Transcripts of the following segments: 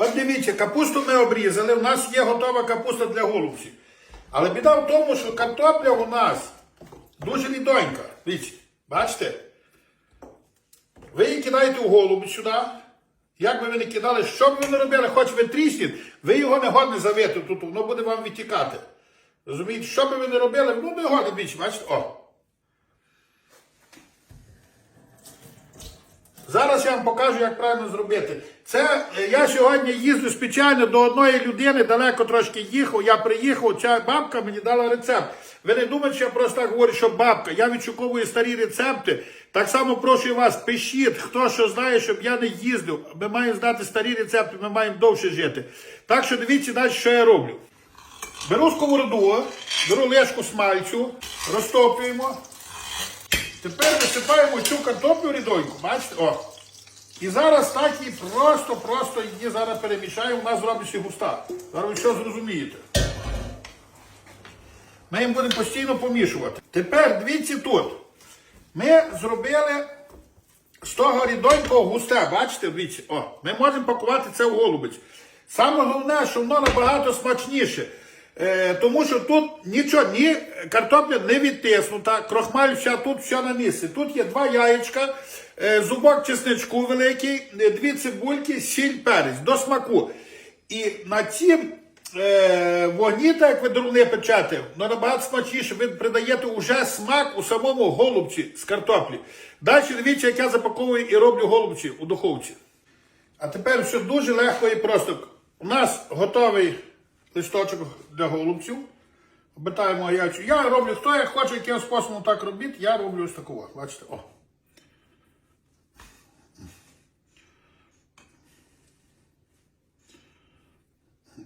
От дивіться, капусту ми обрізали, у нас є готова капуста для голубців. Але біда в тому, що картопля у нас дуже. Дивіться, бачите? Ви її кидаєте у голуб сюди. Як би ви не кидали, що б ви не робили, хоч ви трісніть, ви його не годне завити тут, воно буде вам відтікати. Розумієте, що би ви не робили, ну не годне більше, бачите? О. Зараз я вам покажу, як правильно зробити. Це е, я сьогодні їздив спеціально до одної людини, далеко трошки їхав. Я приїхав, ця бабка мені дала рецепт. Ви не думайте, що я просто так говорю, що бабка. Я відшуковую старі рецепти. Так само прошу вас, пишіть, хто що знає, щоб я не їздив. Ми маємо знати старі рецепти, ми маємо довше жити. Так що дивіться далі, що я роблю. Беру сковороду, беру лишку смальцю, розтоплюємо. Тепер висипаємо цю картоплю рідоньку, бачите? О. І зараз так і просто-просто її зараз перемішаємо, у нас зробиться густа. Зараз ви що зрозумієте. Ми їм будемо постійно помішувати. Тепер дивіться тут. Ми зробили з того рідонького густе, бачите, дивіться, о, ми можемо пакувати це в голубець. Саме головне, що воно набагато смачніше. Е, тому що тут нічого, ні картопля не відтиснута, крохмаль вся тут все на місці. Тут є два яєчка, е, зубок чесничку великий, е, дві цибульки, сіль, перець до смаку. І на цім е, вогні, так як ви дурни печете, воно набагато смачніше, ви придаєте уже смак у самому голубці з картоплі. Далі дивіться, як я запаковую і роблю голубці у духовці. А тепер все дуже легко і просто. У нас готовий листочок для голубців. Обертаємо яйцю. Я роблю, хто як хоче, яким способом так робити, я роблю ось такого. Бачите? О.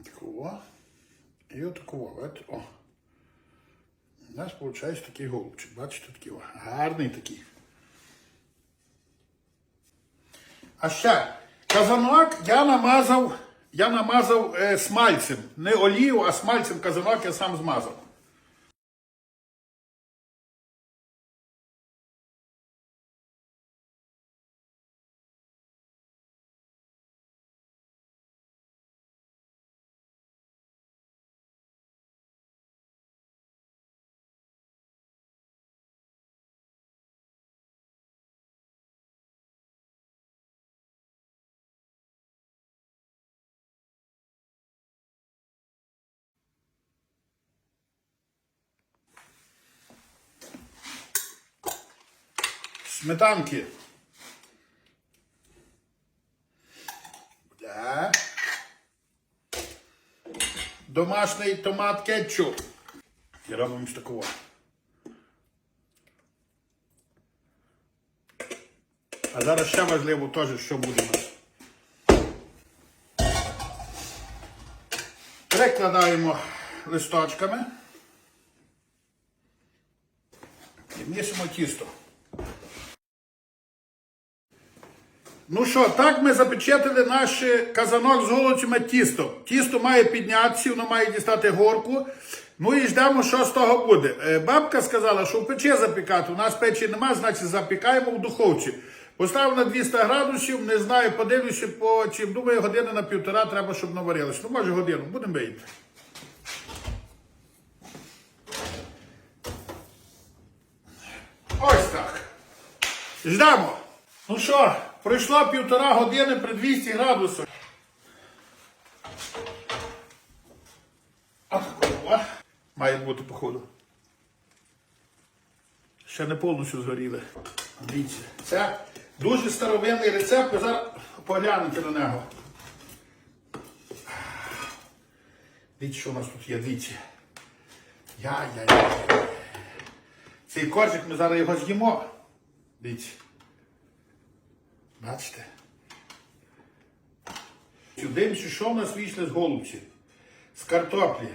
Такого. І отакого. Бачите? О. У нас виходить такий голубчик. Бачите, такий. о. Гарний такий. А ще казанок я намазав, я намазав е, смальцем. Не олію, а смальцем казанок я сам змазав. Сметанки. Да. Домашній томат кетчуп. І робимо з такого. А зараз ще важливо теж, що буде у нас. Перекладаємо листочками. І місимо тісто. Ну що, так ми запечатали наш казанок з голубцями тісто. Тісто має піднятися, воно має дістати горку. Ну і ждемо, що з того буде. Е, Бабка сказала, що в печі запікати. У нас печі немає, значить запікаємо в духовці. Поставив на 200 градусів, не знаю, подивлюся, по чим думаю, години на півтора треба, щоб наварилось. Ну, може годину, будемо вийти. Ось так. Ждемо. Ну що, пройшло півтора години при 200 градусах. Має бути походу. Ще не повністю згоріли. Дивіться. Це дуже старовинний рецепт. Ви зараз поглянете на нього. Дивіться, що у нас тут є, дивіться. Я-я-я. Цей коржик ми зараз його з'їмо. Дивіться. Бачите? Дивимося, що в нас вийшло з голубців. З картоплі.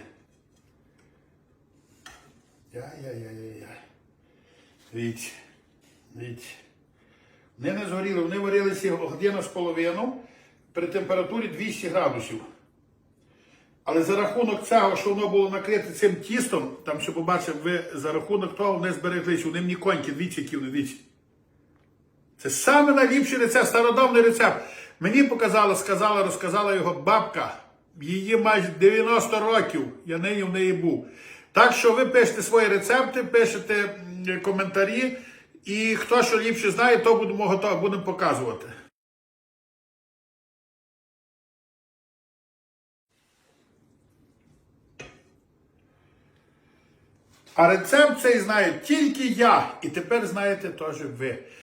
Я-я-я-я-я. Дивіться. Дивіться. Вони не згоріли, вони варилися годину з половину при температурі 200 градусів. Але за рахунок цього, що воно було накрите цим тістом, там що побачив, ви за рахунок того вони збереглися, вони мені коньки, які вони, дивіться. Це саме найліпший рецепт, стародавний рецепт. Мені показала, сказала, розказала його бабка. Її майже 90 років. Я нині в неї був. Так що ви пишете свої рецепти, пишете коментарі, і хто що ліпше знає, то будемо готові, будемо показувати. А рецепт цей знає тільки я. І тепер знаєте теж ви.